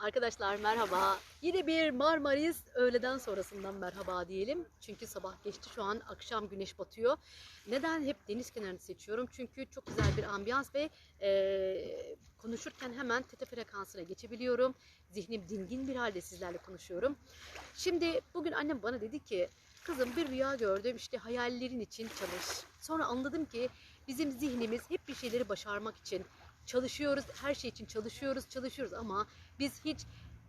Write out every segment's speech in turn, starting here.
Arkadaşlar merhaba. Yine bir Marmaris öğleden sonrasından merhaba diyelim. Çünkü sabah geçti şu an akşam güneş batıyor. Neden hep deniz kenarını seçiyorum? Çünkü çok güzel bir ambiyans ve e, konuşurken hemen tete frekansına geçebiliyorum. Zihnim dingin bir halde sizlerle konuşuyorum. Şimdi bugün annem bana dedi ki kızım bir rüya gördüm işte hayallerin için çalış. Sonra anladım ki bizim zihnimiz hep bir şeyleri başarmak için çalışıyoruz. Her şey için çalışıyoruz, çalışıyoruz ama biz hiç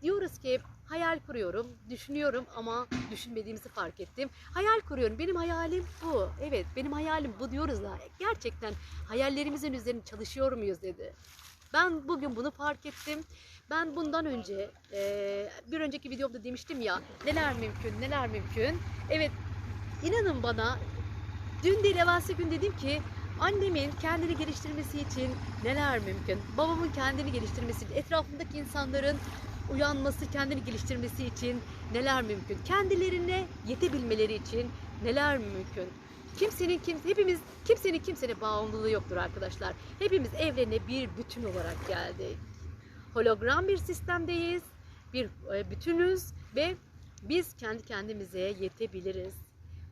diyoruz ki hayal kuruyorum, düşünüyorum ama düşünmediğimizi fark ettim. Hayal kuruyorum. Benim hayalim bu. Evet, benim hayalim bu diyoruz da gerçekten hayallerimizin üzerine çalışıyor muyuz dedi. Ben bugün bunu fark ettim. Ben bundan önce eee, bir önceki videomda demiştim ya neler mümkün, neler mümkün. Evet, inanın bana dün değil evvelsi gün dedim ki annemin kendini geliştirmesi için neler mümkün? Babamın kendini geliştirmesi, etrafındaki insanların uyanması, kendini geliştirmesi için neler mümkün? Kendilerine yetebilmeleri için neler mümkün? Kimsenin kimse hepimiz kimsenin kimsene bağımlılığı yoktur arkadaşlar. Hepimiz evrene bir bütün olarak geldik. Hologram bir sistemdeyiz. Bir e, bütünüz ve biz kendi kendimize yetebiliriz.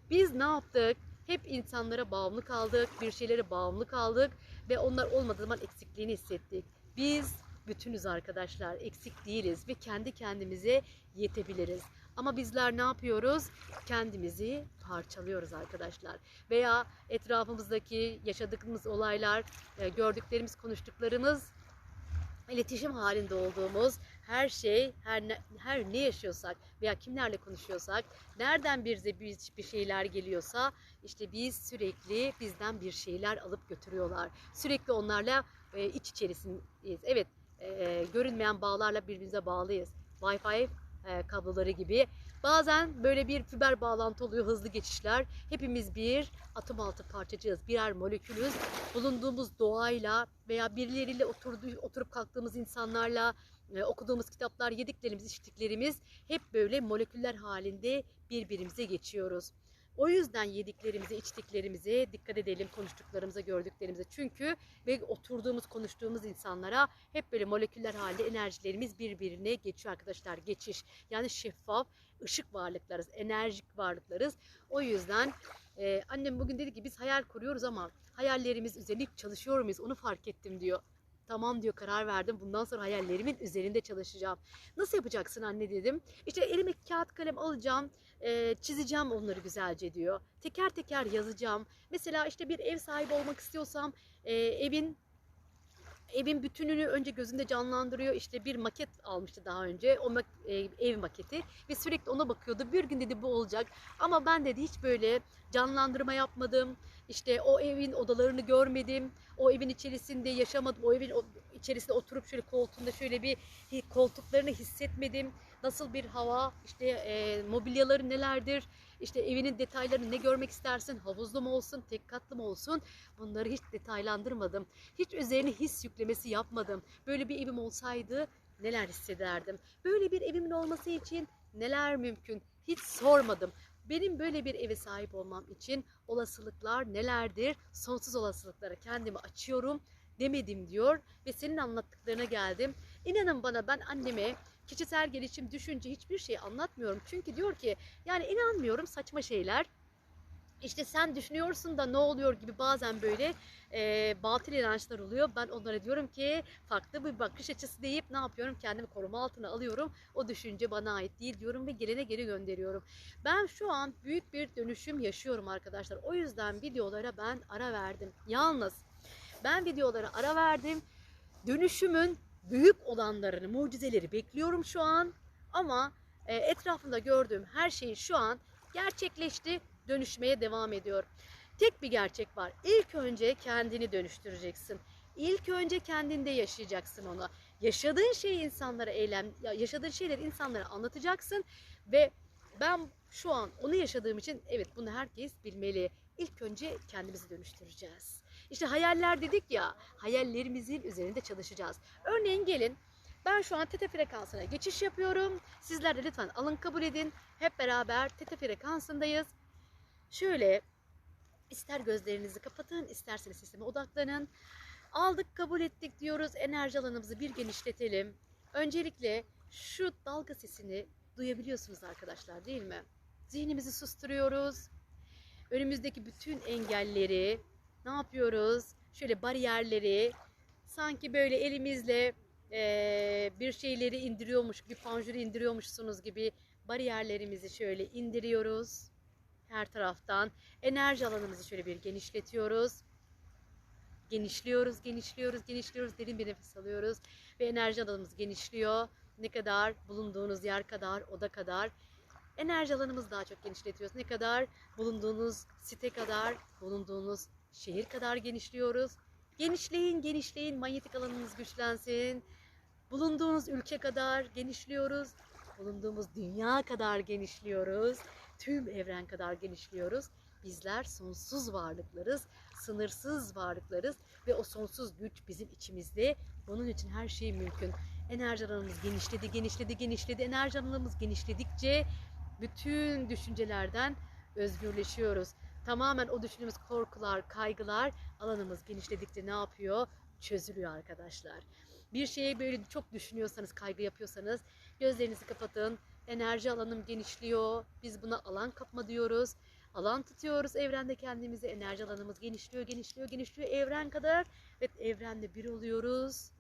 Biz ne yaptık? Hep insanlara bağımlı kaldık, bir şeylere bağımlı kaldık ve onlar olmadığı zaman eksikliğini hissettik. Biz bütünüz arkadaşlar, eksik değiliz ve kendi kendimize yetebiliriz. Ama bizler ne yapıyoruz? Kendimizi parçalıyoruz arkadaşlar. Veya etrafımızdaki yaşadıklarımız olaylar, e, gördüklerimiz, konuştuklarımız iletişim halinde olduğumuz her şey, her ne, her ne yaşıyorsak veya kimlerle konuşuyorsak, nereden bize bir, bir şeyler geliyorsa işte biz sürekli bizden bir şeyler alıp götürüyorlar. Sürekli onlarla e, iç içerisindeyiz. Evet, e, görünmeyen bağlarla birbirimize bağlıyız. Wi-Fi e, kabloları gibi. Bazen böyle bir fiber bağlantı oluyor, hızlı geçişler. Hepimiz bir atom altı parçacığız, birer molekülüz. Bulunduğumuz doğayla veya birileriyle oturdu, oturup kalktığımız insanlarla, e, okuduğumuz kitaplar, yediklerimiz, içtiklerimiz hep böyle moleküller halinde birbirimize geçiyoruz. O yüzden yediklerimize, içtiklerimize dikkat edelim, konuştuklarımıza, gördüklerimize. Çünkü ve oturduğumuz, konuştuğumuz insanlara hep böyle moleküller halde enerjilerimiz birbirine geçiyor arkadaşlar. Geçiş. Yani şeffaf, ışık varlıklarız, enerjik varlıklarız. O yüzden e, annem bugün dedi ki biz hayal kuruyoruz ama hayallerimiz üzerine çalışıyor muyuz onu fark ettim diyor. Tamam diyor karar verdim. Bundan sonra hayallerimin üzerinde çalışacağım. Nasıl yapacaksın anne dedim. İşte elime kağıt kalem alacağım. e, çizeceğim onları güzelce diyor. Teker teker yazacağım. Mesela işte bir ev sahibi olmak istiyorsam e, evin evin bütününü önce gözünde canlandırıyor. İşte bir maket almıştı daha önce. O mak- e, ev maketi ve sürekli ona bakıyordu. Bir gün dedi bu olacak. Ama ben dedi hiç böyle canlandırma yapmadım. İşte o evin odalarını görmedim. O evin içerisinde yaşamadım. O evin içerisinde oturup şöyle koltuğunda şöyle bir koltuklarını hissetmedim. Nasıl bir hava, işte e, mobilyaları nelerdir, işte evinin detaylarını ne görmek istersin, havuzlu mu olsun, tek katlı mı olsun bunları hiç detaylandırmadım. Hiç üzerine his yüklemesi yapmadım. Böyle bir evim olsaydı neler hissederdim? Böyle bir evimin olması için neler mümkün? Hiç sormadım. Benim böyle bir eve sahip olmam için olasılıklar nelerdir? Sonsuz olasılıklara kendimi açıyorum demedim diyor ve senin anlattıklarına geldim. İnanın bana ben anneme kişisel gelişim, düşünce hiçbir şey anlatmıyorum. Çünkü diyor ki yani inanmıyorum saçma şeyler. İşte sen düşünüyorsun da ne oluyor gibi bazen böyle e, batıl inançlar oluyor. Ben onlara diyorum ki farklı bir bakış açısı deyip ne yapıyorum? Kendimi koruma altına alıyorum. O düşünce bana ait değil diyorum ve gelene geri gönderiyorum. Ben şu an büyük bir dönüşüm yaşıyorum arkadaşlar. O yüzden videolara ben ara verdim. Yalnız ben videolara ara verdim. Dönüşümün büyük olanlarını, mucizeleri bekliyorum şu an. Ama e, etrafımda gördüğüm her şey şu an gerçekleşti, dönüşmeye devam ediyor. Tek bir gerçek var. İlk önce kendini dönüştüreceksin. İlk önce kendinde yaşayacaksın onu. Yaşadığın şeyi insanlara eylem, ya yaşadığın şeyleri insanlara anlatacaksın ve ben şu an onu yaşadığım için evet bunu herkes bilmeli. İlk önce kendimizi dönüştüreceğiz. İşte hayaller dedik ya, hayallerimizin üzerinde çalışacağız. Örneğin gelin ben şu an tete frekansına geçiş yapıyorum. Sizler de lütfen alın kabul edin. Hep beraber tete frekansındayız. Şöyle ister gözlerinizi kapatın, isterseniz sisteme odaklanın. Aldık, kabul ettik diyoruz. Enerji alanımızı bir genişletelim. Öncelikle Şu dalga sesini duyabiliyorsunuz arkadaşlar değil mi? Zihnimizi susturuyoruz. Önümüzdeki bütün engelleri ne yapıyoruz? Şöyle bariyerleri sanki böyle elimizle eee, bir şeyleri indiriyormuş, bir panjuru indiriyormuşsunuz gibi bariyerlerimizi şöyle indiriyoruz her taraftan. Enerji alanımızı şöyle bir genişletiyoruz. Genişliyoruz, genişliyoruz, genişliyoruz. Derin bir nefes alıyoruz ve enerji alanımız genişliyor. Ne kadar? Bulunduğunuz yer kadar, oda kadar. Enerji alanımızı daha çok genişletiyoruz. Ne kadar? Bulunduğunuz site kadar, bulunduğunuz şehir kadar genişliyoruz. Genişleyin, genişleyin. Manyetik alanınız güçlensin. Bulunduğunuz ülke kadar genişliyoruz. Bulunduğumuz dünya kadar genişliyoruz. Tüm evren kadar genişliyoruz. Bizler sonsuz varlıklarız, sınırsız varlıklarız ve o sonsuz güç bizim içimizde. Bunun için her şey mümkün. Enerji alanımız genişledi, genişledi, genişledi. Enerji alanımız genişledikçe bütün düşüncelerden özgürleşiyoruz. Tamamen o düşündüğümüz korkular, kaygılar alanımız genişledikçe ne yapıyor? Çözülüyor arkadaşlar. Bir şeye böyle çok düşünüyorsanız, kaygı yapıyorsanız gözlerinizi kapatın. Enerji alanım genişliyor. Biz buna alan kapma diyoruz. Alan tutuyoruz evrende kendimizi. Enerji alanımız genişliyor, genişliyor, genişliyor. Evren kadar ve evrende bir oluyoruz.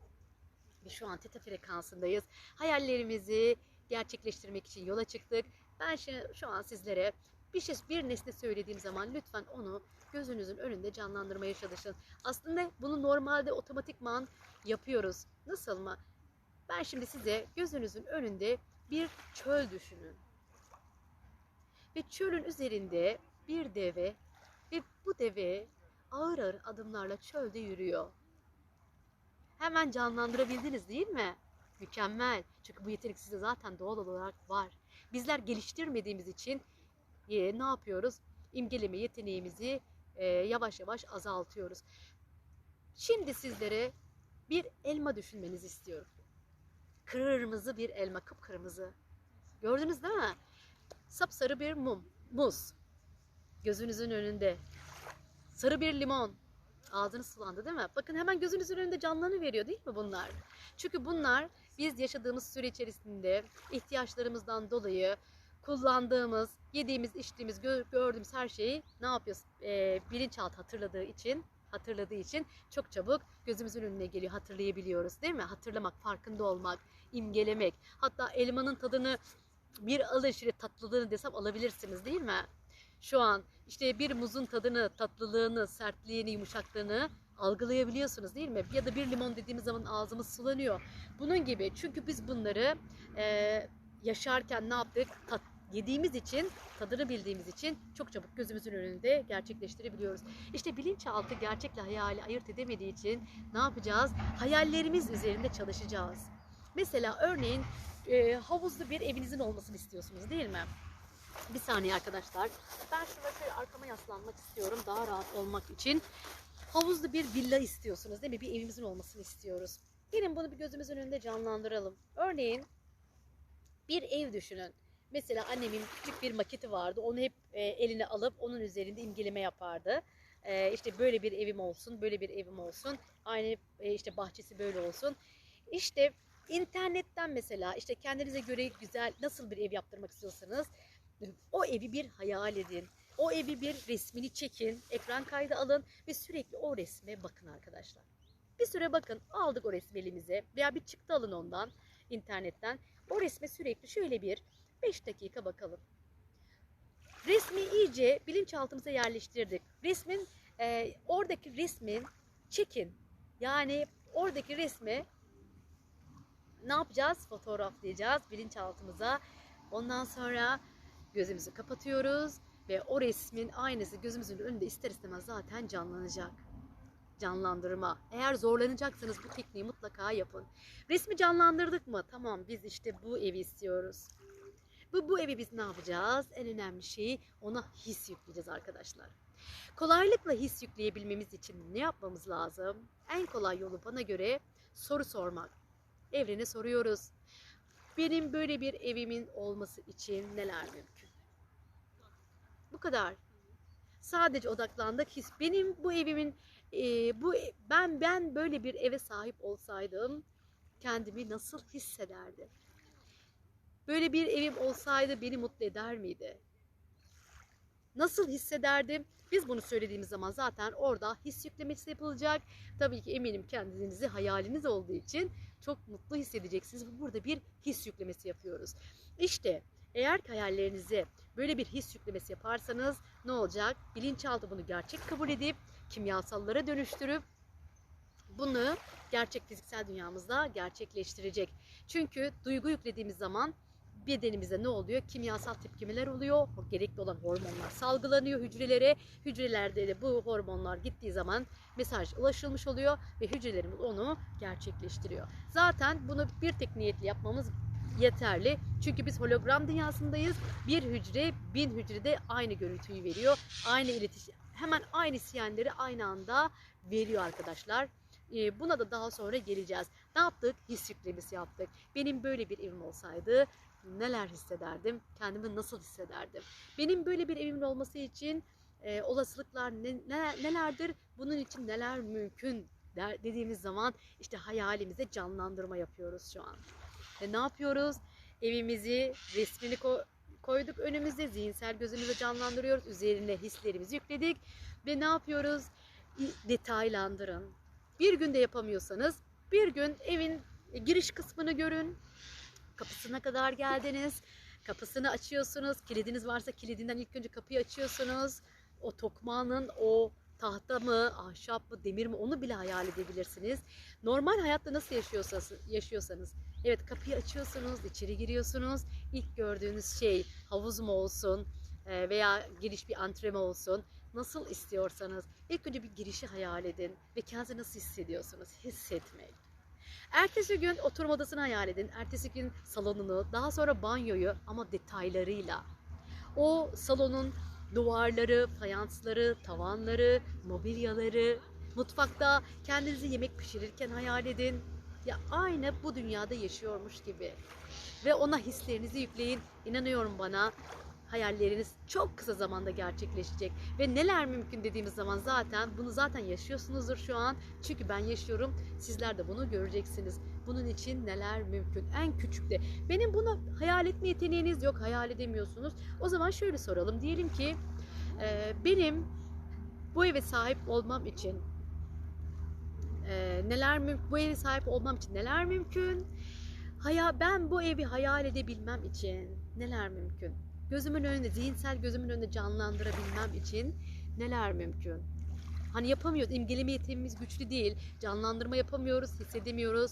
Ve şu an teta frekansındayız. Hayallerimizi gerçekleştirmek için yola çıktık. Ben şimdi şu an sizlere bir şey, bir nesne söylediğim zaman lütfen onu gözünüzün önünde canlandırmaya çalışın. Aslında bunu normalde otomatikman yapıyoruz. Nasıl mı? Ben şimdi size gözünüzün önünde bir çöl düşünün. Ve çölün üzerinde bir deve ve bu deve ağır ağır adımlarla çölde yürüyor. Hemen canlandırabildiniz değil mi? Mükemmel. Çünkü bu yetenek sizde zaten doğal olarak var. Bizler geliştirmediğimiz için ne yapıyoruz? İmgeleme yeteneğimizi e, yavaş yavaş azaltıyoruz. Şimdi sizlere bir elma düşünmenizi istiyorum. Kırmızı bir elma, kıpkırmızı. Gördünüz değil mi? Sapsarı bir mum, muz. Gözünüzün önünde. Sarı bir limon. Ağzınız sulandı değil mi? Bakın hemen gözünüzün önünde canlanıveriyor değil mi bunlar? Çünkü bunlar biz yaşadığımız süre içerisinde ihtiyaçlarımızdan dolayı kullandığımız, yediğimiz, içtiğimiz, gö- gördüğümüz her şeyi ne yapıyoruz? Ee, bilinçaltı hatırladığı için hatırladığı için çok çabuk gözümüzün önüne geliyor. Hatırlayabiliyoruz değil mi? Hatırlamak, farkında olmak, imgelemek. Hatta elmanın tadını bir alın tatlılığını desem alabilirsiniz değil mi? Şu an işte bir muzun tadını, tatlılığını, sertliğini, yumuşaklığını algılayabiliyorsunuz değil mi? Ya da bir limon dediğimiz zaman ağzımız sulanıyor. Bunun gibi çünkü biz bunları e, yaşarken ne yaptık? Tat, yediğimiz için, tadını bildiğimiz için çok çabuk gözümüzün önünde gerçekleştirebiliyoruz. İşte bilinçaltı gerçekle hayali ayırt edemediği için ne yapacağız? Hayallerimiz üzerinde çalışacağız. Mesela örneğin e, havuzlu bir evinizin olmasını istiyorsunuz değil mi? Bir saniye arkadaşlar. Ben şurada şöyle arkama yaslanmak istiyorum daha rahat olmak için. Havuzlu bir villa istiyorsunuz değil mi? Bir evimizin olmasını istiyoruz. Gelin bunu bir gözümüzün önünde canlandıralım. Örneğin bir ev düşünün. Mesela annemin küçük bir maketi vardı. Onu hep e, eline alıp onun üzerinde imgeleme yapardı. E, işte böyle bir evim olsun, böyle bir evim olsun. Aynı e, işte bahçesi böyle olsun. İşte internetten mesela işte kendinize göre güzel nasıl bir ev yaptırmak istiyorsanız o evi bir hayal edin. O evi bir resmini çekin, ekran kaydı alın ve sürekli o resme bakın arkadaşlar. Bir süre bakın, aldık o resmi elimize veya bir çıktı alın ondan internetten. O resme sürekli şöyle bir 5 dakika bakalım. Resmi iyice bilinçaltımıza yerleştirdik. Resmin, e, oradaki resmin çekin. Yani oradaki resmi ne yapacağız? Fotoğraflayacağız bilinçaltımıza. Ondan sonra gözümüzü kapatıyoruz ve o resmin aynısı gözümüzün önünde ister istemez zaten canlanacak. Canlandırma. Eğer zorlanacaksanız bu tekniği mutlaka yapın. Resmi canlandırdık mı? Tamam biz işte bu evi istiyoruz. Bu, bu evi biz ne yapacağız? En önemli şey ona his yükleyeceğiz arkadaşlar. Kolaylıkla his yükleyebilmemiz için ne yapmamız lazım? En kolay yolu bana göre soru sormak. Evrene soruyoruz. Benim böyle bir evimin olması için neler mümkün? Bu kadar. Sadece odaklandık. His benim bu evimin e, bu ben ben böyle bir eve sahip olsaydım kendimi nasıl hissederdim? Böyle bir evim olsaydı beni mutlu eder miydi? Nasıl hissederdim? Biz bunu söylediğimiz zaman zaten orada his yüklemesi yapılacak. Tabii ki eminim kendinizi hayaliniz olduğu için çok mutlu hissedeceksiniz. Burada bir his yüklemesi yapıyoruz. İşte eğer hayallerinize böyle bir his yüklemesi yaparsanız ne olacak? Bilinçaltı bunu gerçek kabul edip kimyasallara dönüştürüp bunu gerçek fiziksel dünyamızda gerçekleştirecek. Çünkü duygu yüklediğimiz zaman bedenimizde ne oluyor? Kimyasal tepkimeler oluyor. Gerekli olan hormonlar salgılanıyor hücrelere. Hücrelerde de bu hormonlar gittiği zaman mesaj ulaşılmış oluyor ve hücrelerimiz onu gerçekleştiriyor. Zaten bunu bir tek niyetle yapmamız yeterli. Çünkü biz hologram dünyasındayız. Bir hücre bin hücrede aynı görüntüyü veriyor. Aynı iletişim hemen aynı sinyalleri aynı anda veriyor arkadaşlar. Ee, Buna da daha sonra geleceğiz. Ne yaptık? His yüklemesi yaptık. Benim böyle bir evim olsaydı neler hissederdim? Kendimi nasıl hissederdim? Benim böyle bir evimin olması için e, olasılıklar ne, ne- nelerdir? Bunun için neler mümkün der, dediğimiz zaman işte hayalimize canlandırma yapıyoruz şu an. Ve ne yapıyoruz? Evimizi, resmini ko- koyduk önümüze, zihinsel gözümüzde canlandırıyoruz. Üzerine hislerimizi yükledik ve ne yapıyoruz? Detaylandırın. Bir günde yapamıyorsanız bir gün evin e, giriş kısmını görün. Kapısına kadar geldiniz. Kapısını açıyorsunuz. Kilidiniz varsa kilidinden ilk önce kapıyı açıyorsunuz. O tokmağının o tahta mı, ahşap mı, demir mi onu bile hayal edebilirsiniz. Normal hayatta nasıl yaşıyorsanız, yaşıyorsanız evet kapıyı açıyorsunuz, içeri giriyorsunuz. İlk gördüğünüz şey havuz mu olsun e, veya giriş bir antreme olsun. Nasıl istiyorsanız ilk önce bir girişi hayal edin ve kendinizi nasıl hissediyorsunuz? Hissetmek. Ertesi gün oturma odasını hayal edin. Ertesi gün salonunu, daha sonra banyoyu ama detaylarıyla. O salonun duvarları, fayansları, tavanları, mobilyaları, mutfakta kendinizi yemek pişirirken hayal edin. Ya aynı bu dünyada yaşıyormuş gibi. Ve ona hislerinizi yükleyin. İnanıyorum bana hayalleriniz çok kısa zamanda gerçekleşecek. Ve neler mümkün dediğimiz zaman zaten bunu zaten yaşıyorsunuzdur şu an. Çünkü ben yaşıyorum. Sizler de bunu göreceksiniz. Bunun için neler mümkün? En küçük de. Benim bunu hayal etme yeteneğiniz yok. Hayal edemiyorsunuz. O zaman şöyle soralım. Diyelim ki e, benim bu eve sahip olmam için e, neler mümkün? Bu eve sahip olmam için neler mümkün? Haya, ben bu evi hayal edebilmem için neler mümkün? Gözümün önünde, zihinsel gözümün önünde canlandırabilmem için neler mümkün? Hani yapamıyoruz, imgeleme yeteneğimiz güçlü değil. Canlandırma yapamıyoruz, hissedemiyoruz.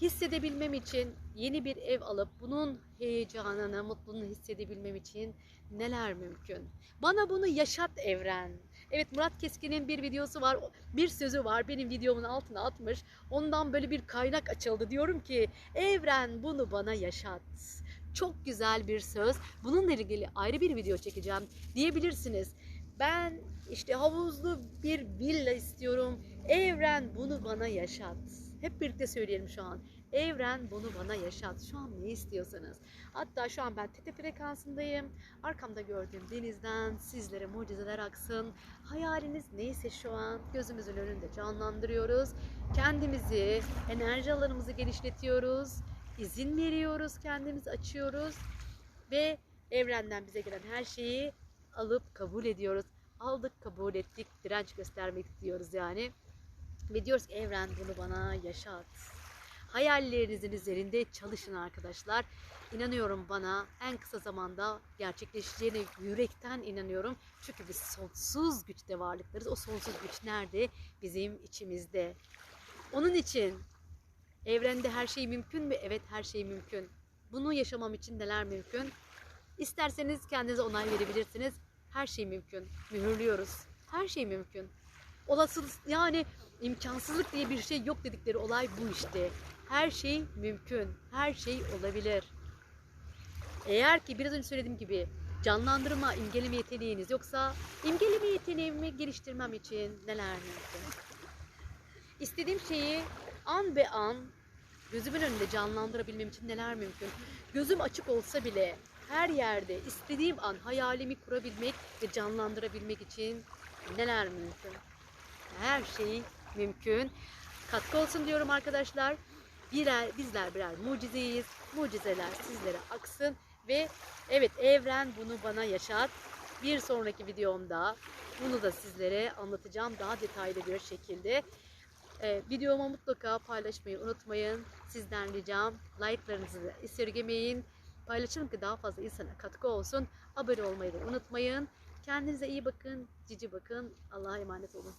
Hissedebilmem için yeni bir ev alıp bunun heyecanını, mutluluğunu hissedebilmem için neler mümkün? Bana bunu yaşat evren. Evet Murat Keskin'in bir videosu var, bir sözü var. Benim videomun altına atmış. Ondan böyle bir kaynak açıldı. Diyorum ki evren bunu bana yaşat. Çok güzel bir söz. Bununla ilgili ayrı bir video çekeceğim diyebilirsiniz. Ben işte havuzlu bir villa istiyorum. Evren bunu bana yaşat. Hep birlikte söyleyelim şu an. Evren bunu bana yaşat. Şu an ne istiyorsanız. Hatta şu an ben tete frekansındayım. Arkamda gördüğüm denizden sizlere mucizeler aksın. Hayaliniz neyse şu an gözümüzün önünde canlandırıyoruz. Kendimizi, enerji alanımızı genişletiyoruz. İzin veriyoruz, kendimizi açıyoruz ve evrenden bize gelen her şeyi alıp kabul ediyoruz. Aldık, kabul ettik, direnç göstermek diyoruz yani. Ve diyoruz ki evren bunu bana yaşat. Hayallerinizin üzerinde çalışın arkadaşlar. İnanıyorum bana en kısa zamanda gerçekleşeceğine yürekten inanıyorum. Çünkü biz sonsuz güçte varlıklarız. O sonsuz güç nerede? Bizim içimizde. Onun için evrende her şey mümkün mü? Evet her şey mümkün. Bunu yaşamam için neler mümkün? İsterseniz kendinize onay verebilirsiniz. Her şey mümkün. Mühürlüyoruz. Her şey mümkün. Olasılık yani imkansızlık diye bir şey yok dedikleri olay bu işte. Her şey mümkün. Her şey olabilir. Eğer ki biraz önce söylediğim gibi canlandırma, imgeleme yeteneğiniz yoksa imgeleme yeteneğimi geliştirmem için neler mümkün? İstediğim şeyi an be an gözümün önünde canlandırabilmem için neler mümkün? Gözüm açık olsa bile her yerde istediğim an hayalimi kurabilmek ve canlandırabilmek için neler mümkün? Her şey mümkün. Katkı olsun diyorum arkadaşlar. Birer, bizler birer mucizeyiz. mucizeler sizlere aksın ve evet evren bunu bana yaşat. Bir sonraki videomda bunu da sizlere anlatacağım daha detaylı bir şekilde. Ee, videomu mutlaka paylaşmayı unutmayın. Sizden ricam like'larınızı esirgemeyin. Paylaşın ki daha fazla insana katkı olsun. Abone olmayı da unutmayın. Kendinize iyi bakın, cici bakın. Allah'a emanet olun.